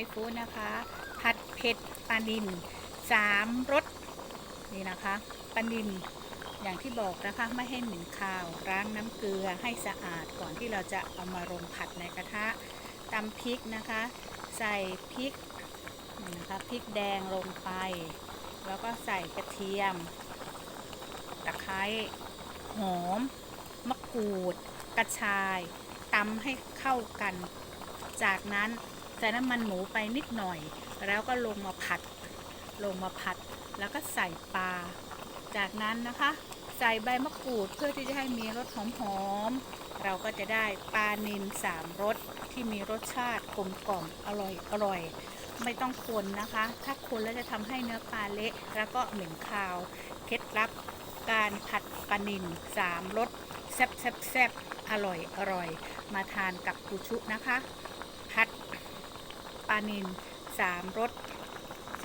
ยฟู้ดนะคะ ผัดเผ็ดปลานินสามรสนี่นะคะปลานินอย่างที่บอกนะคะไม่ให้เหม็นคาวล้างน้ำเกลือให้สะอาดก่อนที่เราจะเอามาลงผัดในกระทะตำพริกนะคะ ใส่พริกนี่นะคะพริกแดงลงไป แล้วก็ใส่กระเทียม ตะไคร้หอม มะกรูด กระชายตำให้เข้ากัน จากนั้น ใส่น้ำมันหมูไปนิดหน่อย แล้วก็ลงมาผัด ลงมาผัด แล้วก็ใส่ปลา จากนั้นนะคะ ใส่ใบมะกรูดเพื่อที่จะให้มีรสหอมๆ เราก็จะได้ปลานิลสามรสที่มีรสชาติกลมกล่อมอร่อยอร่อยไม่ต้องคนนะคะ ถ้าคนแล้วจะทำให้เนื้อปลาเละแล้วก็เหม็นคาว เคล็ดลับการผัดปลานิลสามรสแซ่บแซ่บแซ่บอร่อยอร่อย มาทานกับกูชุนะคะ ผัด ปลานิลสามรส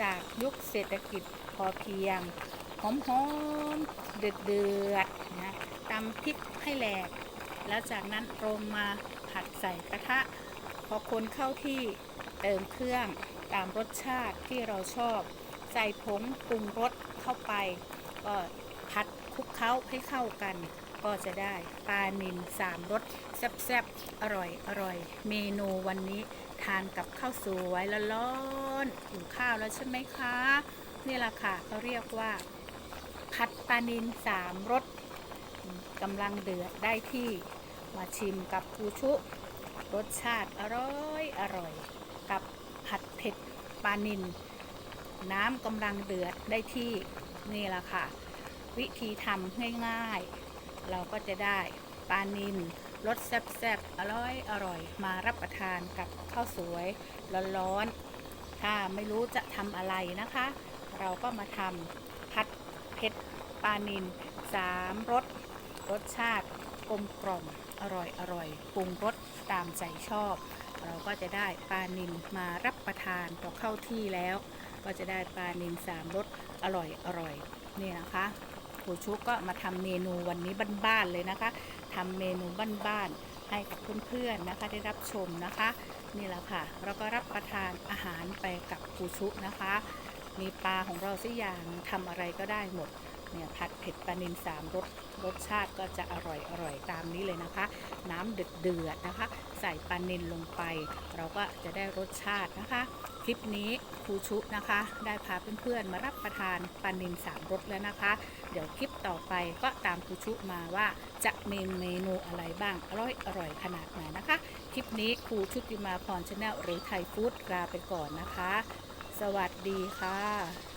จากยุคเศรษฐกิจพอเพียง หอมๆ เดือดเดือดๆนะตำพริกให้แหลก แล้วจากนั้นลงมาผัดใส่กระทะ พอคนเข้าที่เติมเครื่องตามรสชาติที่เราชอบ ใส่ผงปรุงรสเข้าไป ก็ผัดคลุกเคล้าให้เข้ากัน ก็จะได้ปลานิลสามรสแซ่บๆ อร่อยอร่อย เมนูวันนี้ ทานกับข้าวสวยล้วร้อนๆหิวข้าวแล้วใช่ไหมคะ นี่แหละค่ะเขาเรียกว่าผัดปลานิลสามรสกำลังเดือดได้ที่มาชิมกับปูชุ รสชาติอร่อยอร่อย กับผัดเผ็ดปลานิลน้ำกำลังเดือดได้ที่นี่แหละค่ะ วิธีทำง่ายๆ เราก็จะได้ปลานิล รสแซ่บๆ อร่อยอร่อย มารับประทานกับข้าวสวยร้อนๆ ถ้าไม่รู้จะทำอะไรนะคะ เราก็มาทำผัดเผ็ดปลานิลสามรสรสชาติกลมกล่อมอร่อยอร่อยปรุงรสตามใจชอบ เราก็จะได้ปลานิลมารับประทานต่อเข้าที่แล้ว ก็จะได้ปลานิลสามรสอร่อยอร่อยนี่นะคะ ครูชุกก็มาทำเมนูวันนี้บ้านๆเลยนะคะทำเมนูบ้านๆให้กับเพื่อนๆนะคะ ได้รับชมนะคะ นี่แหละค่ะ เราก็รับประทานอาหารไปกับครูชุกนะคะ มีปลาของเราสักอย่างทำอะไรก็ได้หมด เนี่ยผัดเผ็ดปลานิลสามรสรสชาติก็จะอร่อยอร่อยตามนี้เลยนะคะ น้ำเดือดเดือดๆนะคะ ใส่ปลานิลลงไป เราก็จะได้รสชาตินะคะ คลิปนี้ครูชุนะคะ ได้พาเพื่อนๆมารับประทานปลานิลสามรสแล้วนะคะ เดี๋ยวคลิปต่อไปก็ตามครูชุมาว่าจะมีเมนูอะไรบ้างอร่อยอร่อยขนาดไหนนะคะ คลิปนี้ครูชุติมาพรชาแนลหรือไทยฟู้ดลาไปก่อนนะคะ สวัสดีค่ะ